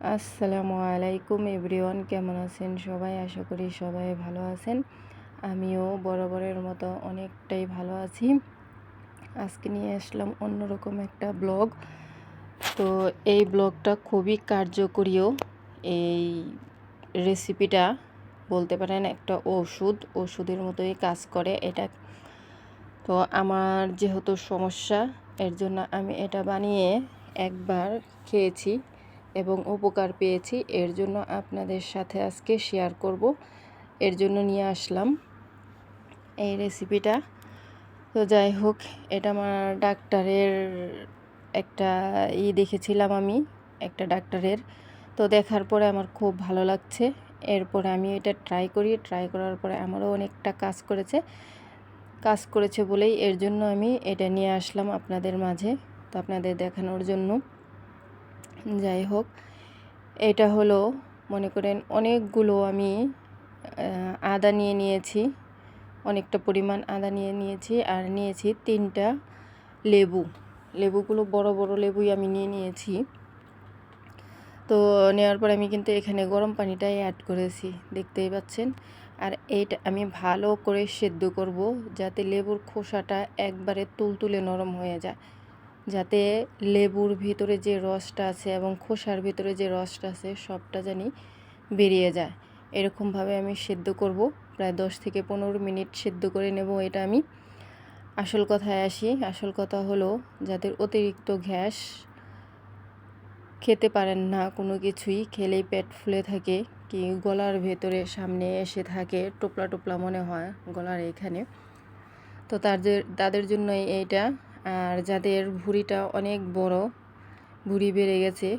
আসসালামু আলাইকুম এভরিওয়ান, কেমন আছেন সবাই? আশা করি সবাই ভালো আছেন। আমিও বরাবরের মতো অনেকটাই ভালো আছি। আজকে নিয়ে আসলাম অন্যরকম একটা ব্লগ। তো এই ব্লগটা খুবই কার্যকরীয় এই রেসিপিটা বলতে পারেন একটা ওষুধ। ওষুধের মতোই কাজ করে এটা। তো আমার যেহেতু সমস্যা, এর জন্য আমি এটা বানিয়ে একবার খেয়েছি। এবং উপকার পেয়েছি। এর জন্য আপনাদের সাথে আজকে শেয়ার করব। এর জন্য নিয়ে আসলাম এই রেসিপিটা তো যাই হোক, এটা আমার ডাক্তারের একটা ই দেখেছিলাম আমি, একটা ডাক্তারের। তো দেখার পরে আমার খুব ভালো লাগছে। এরপরে আমি এটা ট্রাই করি। ট্রাই করার পরে আমারও অনেকটা কাজ করেছে। কাজ করেছে বলেই এর জন্য আমি এটা নিয়ে আসলাম আপনাদের মাঝে, তো আপনাদের দেখানোর জন্য। যাই হোক, এটা হলো মনে করেন অনেকগুলো আমি আদা নিয়ে নিয়েছি, অনেকটা পরিমাণ আদা নিয়ে নিয়েছি আর নিয়েছি তিনটা লেবু। লেবুগুলো বড় বড় লেবুই আমি নিয়ে নিয়েছি। তো নেওয়ার পর আমি কিন্তু এখানে গরম পানিটাই অ্যাড করেছি, দেখতেই পাচ্ছেন। আর এইটা আমি ভালো করে সেদ্ধ করব যাতে লেবুর খোসাটা একবারে তুলতুলে নরম হয়ে যায়। যাতে লেবুর ভিতরে যে রসটা আছে এবং খোসার ভিতরে যে রসটা আছে সবটা জানি বেরিয়ে যায়। এরকমভাবে আমি সেদ্ধ করব। প্রায় দশ থেকে পনেরো মিনিট সেদ্ধ করে নেব এটা আমি। আসল কথায় আসি, আসল কথা হলো যাদের অতিরিক্ত গ্যাস খেতে পারেন না কোনো কিছুই, খেলেই পেট ফুলে থাকে কি গলার ভেতরে সামনে এসে থাকে টোপলা টোপলা মনে হয় গলার এখানে। তো তাদের তাদের জন্যই এইটা আর যাদের ভুঁড়িটা অনেক বড়, ভুঁড়ি বেড়ে গেছে,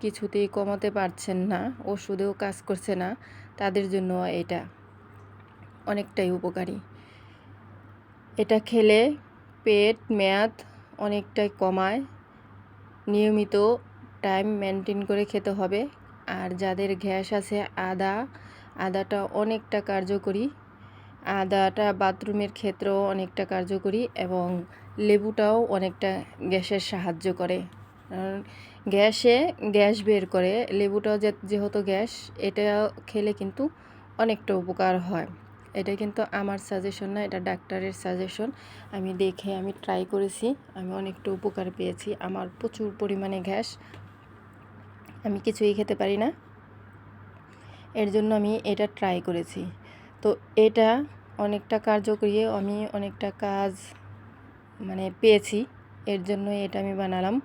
কিছুতেই কমাতে পারছেন না, ওষুধেও কাজ করছে না, তাদের জন্য এটা অনেকটাই উপকারী। এটা খেলে পেট মেয়াদ অনেকটাই কমায়, নিয়মিত টাইম মেনটেন করে খেতে হবে। আর যাদের গ্যাস আছে, আদা, আদাটা অনেকটা কার্যকরী, আদাটা বাথরুমের ক্ষেত্রেও অনেকটা কার্যকরী এবং লেবুটাও অনেকটা গ্যাসের সাহায্য করে। গ্যাসে গ্যাস বের করে, লেবুটাও যেহেতু গ্যাস এটা খেলে কিন্তু অনেকটা উপকার হয়। এটা কিন্তু আমার সাজেশন না, এটা ডাক্তারের সাজেশন আমি দেখে আমি ট্রাই করেছি, আমি অনেকটা উপকার পেয়েছি। আমার প্রচুর পরিমাণে গ্যাস। আমি কিছুই খেতে পারি না। এর জন্য আমি এটা ট্রাই করেছি। তো এটা অনেকটা কার্যকরী, আমি অনেকটা কাজ মানে পেয়েছি। এর জন্য এটা আমি বানালাম।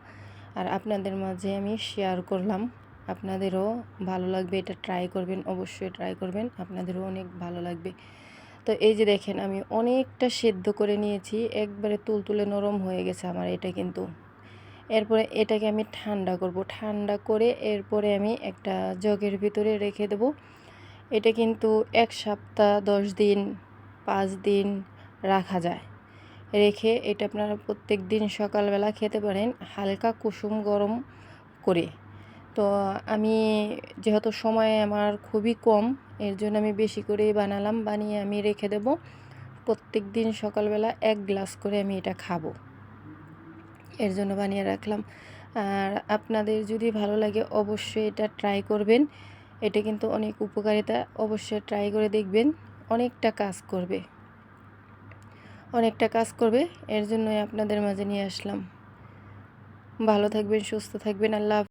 আর আপনাদের মাঝে আমি শেয়ার করলাম। আপনাদেরও ভালো লাগবে, এটা ট্রাই করবেন, অবশ্যই ট্রাই করবেন। আপনাদেরও অনেক ভালো লাগবে। তো এই যে দেখেন, আমি অনেকটা সেদ্ধ করে নিয়েছি। একবারে তুলতুলে নরম হয়ে গেছে আমার এটা কিন্তু। এরপরে এটাকে আমি ঠান্ডা করব। ঠান্ডা করে এরপরে আমি একটা জগের ভিতরে রেখে দেব। এটা কিন্তু এক সপ্তাহ, দশ দিন, পাঁচ দিন রাখা যায়। রেখে এটা আপনারা প্রত্যেক দিন সকালবেলা খেতে পারেন, হালকা কুসুম গরম করে। তো আমি যেহেতু সময় আমার খুবই কম, এর জন্য আমি বেশি করেই বানালাম, বানিয়ে আমি রেখে দেব। প্রত্যেক দিন সকালবেলা এক গ্লাস করে আমি এটা খাব। এর জন্য বানিয়ে রাখলাম। আর আপনাদের যদি ভালো লাগে অবশ্যই এটা ট্রাই করবেন। এটা কিন্তু অনেক উপকারিতা, অবশ্যই ট্রাই করে দেখবেন। অনেকটা কাজ করবে। অনেকটা কাজ করবে এর জন্যই আপনাদের মাঝে নিয়ে আসলাম। ভালো থাকবেন সুস্থ থাকবেন আল্লাহ